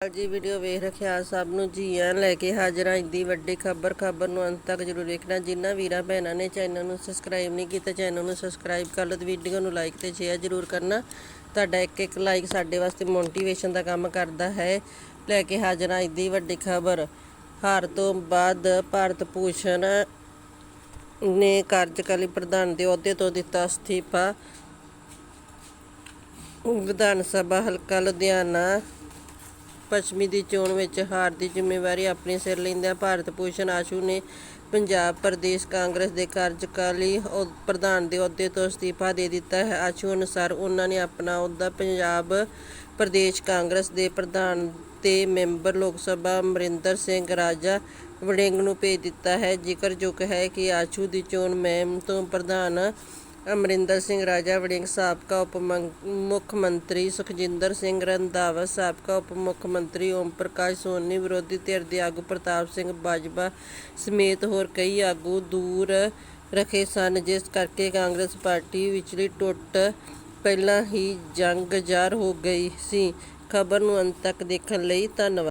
ਜੀ ਵੀਡੀਓ ਵੇਖ ਰਖਿਆ, ਸਭ ਨੂੰ ਜੀ ਆਇਆਂ ਲੈ ਕੇ ਹਾਜ਼ਰ ਹਾਂ ਇੰਦੀ ਵੱਡੀ ਖਬਰ ਖਬਰ ਨੂੰ ਅੰਤ ਤੱਕ ਜਰੂਰ ਵੇਖਣਾ। ਜਿਨ੍ਹਾਂ ਵੀਰਾਂ ਭੈਣਾਂ ਨੇ ਚੈਨਲ ਨੂੰ ਸਬਸਕ੍ਰਾਈਬ ਨਹੀਂ ਕੀਤਾ, ਚੈਨਲ ਨੂੰ ਸਬਸਕ੍ਰਾਈਬ ਕਰ ਲਓ ਤੇ ਵੀਡੀਓ ਨੂੰ ਲਾਈਕ ਤੇ ਸ਼ੇਅਰ ਜਰੂਰ ਕਰਨਾ। ਤੁਹਾਡਾ ਇੱਕ ਇੱਕ ਲਾਈਕ ਸਾਡੇ ਵਾਸਤੇ ਮੋਟੀਵੇਸ਼ਨ ਦਾ ਕੰਮ ਕਰਦਾ ਹੈ। ਲੈ ਕੇ ਹਾਜ਼ਰ ਹਾਂ ਇੰਦੀ ਵੱਡੀ ਖਬਰ। ਹਾਰ ਤੋਂ ਬਾਅਦ ਭਾਰਤ ਭੂਸ਼ਣ ਨੇ ਕਾਰਜਕਾਰੀ ਪ੍ਰਧਾਨ ਦੇ ਅਹੁਦੇ ਤੋਂ ਦਿੱਤਾ ਅਸਤੀਫਾ। ਵਿਧਾਨ ਸਭਾ ਹਲਕਾ ਲੁਧਿਆਣਾ ਪੱਛਮੀ ਦੀ ਚੋਣ ਵਿੱਚ ਹਾਰ ਦੀ ਜ਼ਿੰਮੇਵਾਰੀ ਆਪਣੇ ਸਿਰ ਲੈਂਦਿਆਂ ਭਾਰਤ ਭੂਸ਼ਣ ਆਸ਼ੂ ਨੇ ਪੰਜਾਬ ਪ੍ਰਦੇਸ਼ ਕਾਂਗਰਸ ਦੇ ਕਾਰਜਕਾਰੀ ਪ੍ਰਧਾਨ ਦੇ ਅਹੁਦੇ ਤੋਂ ਅਸਤੀਫਾ ਦੇ ਦਿੱਤਾ ਹੈ। ਆਸ਼ੂ ਅਨੁਸਾਰ ਉਹਨਾਂ ਨੇ ਆਪਣਾ ਅਹੁਦਾ ਪੰਜਾਬ ਪ੍ਰਦੇਸ਼ ਕਾਂਗਰਸ ਦੇ ਪ੍ਰਧਾਨ ਤੇ ਮੈਂਬਰ ਲੋਕ ਸਭਾ ਅਮਰਿੰਦਰ ਸਿੰਘ ਰਾਜਾ ਵੜਿੰਗ ਨੂੰ ਭੇਜ ਦਿੱਤਾ ਹੈ। ਜ਼ਿਕਰਯੋਗ ਹੈ ਕਿ ਆਸ਼ੂ ਦੀ ਚੋਣ ਮੁਹਿੰਮ ਤੋਂ ਪ੍ਰਧਾਨ ਅਮਰਿੰਦਰ ਸਿੰਘ ਰਾਜਾ ਵੜਿੰਗ ਸਾਬਕਾ ਉਪ ਮੰਗ- ਮੁੱਖ ਮੰਤਰੀ ਸੁਖਜਿੰਦਰ ਸਿੰਘ ਰੰਧਾਵਾ, ਸਾਬਕਾ ਉਪ ਮੁੱਖ ਮੰਤਰੀ ਓਮ ਪ੍ਰਕਾਸ਼ ਸੋਨੀ ਵਿਰੋਧੀ ਧਿਰ ਦੇ ਆਗੂ ਪ੍ਰਤਾਪ ਸਿੰਘ ਬਾਜਵਾ ਸਮੇਤ ਹੋਰ ਕਈ ਆਗੂ ਦੂਰ ਰੱਖੇ ਸਨ, ਜਿਸ ਕਰਕੇ ਕਾਂਗਰਸ ਪਾਰਟੀ ਵਿਚਲੀ ਟੁੱਟ ਪਹਿਲਾਂ ਹੀ ਜੰਗ ਜ਼ਾਹਰ ਹੋ ਗਈ ਸੀ। ਖਬਰ ਨੂੰ ਅੰਤ ਤੱਕ ਦੇਖਣ ਲਈ ਧੰਨਵਾਦ।